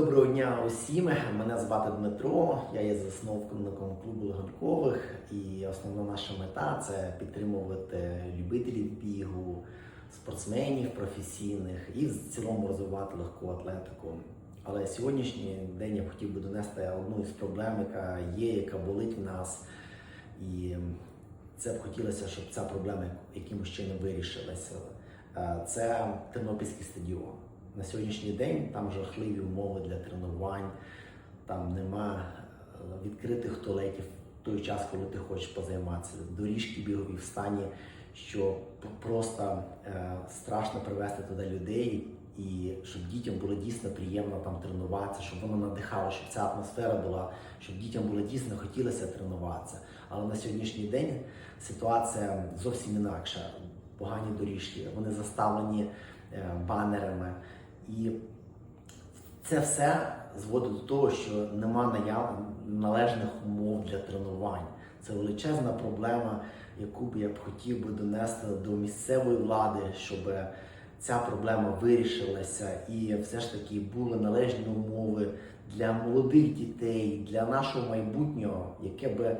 Доброго дня усім. Мене звати Дмитро. Я є засновником клубу Легонькових. І основна наша мета це підтримувати любителів бігу, спортсменів професійних і в цілому розвивати легку атлетику. Але сьогоднішній день я хотів би донести одну із проблем, яка є, яка болить в нас. І це б хотілося, щоб ця проблема якимось чином вирішилася. Е, Це Тернопільський стадіон. На сьогоднішній день там жахливі умови для тренувань, там нема е, відкритих туалетів в той час, коли ти хочеш позайматися. Доріжки бігові в стані, що просто е, страшно привезти туди людей, і щоб дітям було дійсно приємно там тренуватися, щоб воно надихало, щоб ця атмосфера була, щоб дітям було дійсно хотілося тренуватися. Але на сьогоднішній день ситуація зовсім інакша. Погані доріжки, вони заставлені банерами. І це все зводить до того, що нема наяв... належних умов для тренувань. Це величезна проблема, яку б я б хотів би донести до місцевої влади, щоб ця проблема вирішилася і все ж таки були належні умови для молодих дітей, для нашого майбутнього, яке би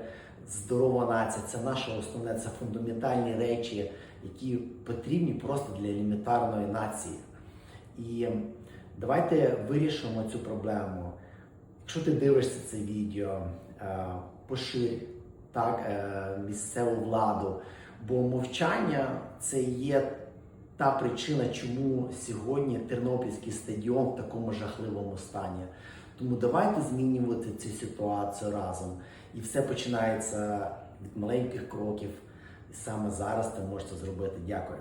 здорова нація, це наше основне, це фундаментальні речі, які потрібні просто для елементарної нації. І давайте вирішимо цю проблему. Якщо ти дивишся це відео, е, поширь так, е, місцеву владу, бо мовчання це є та причина, чому сьогодні Тернопільський стадіон в такому жахливому стані. Тому давайте змінювати цю ситуацію разом. І все починається від маленьких кроків. І саме зараз ти можеш це зробити. Дякую.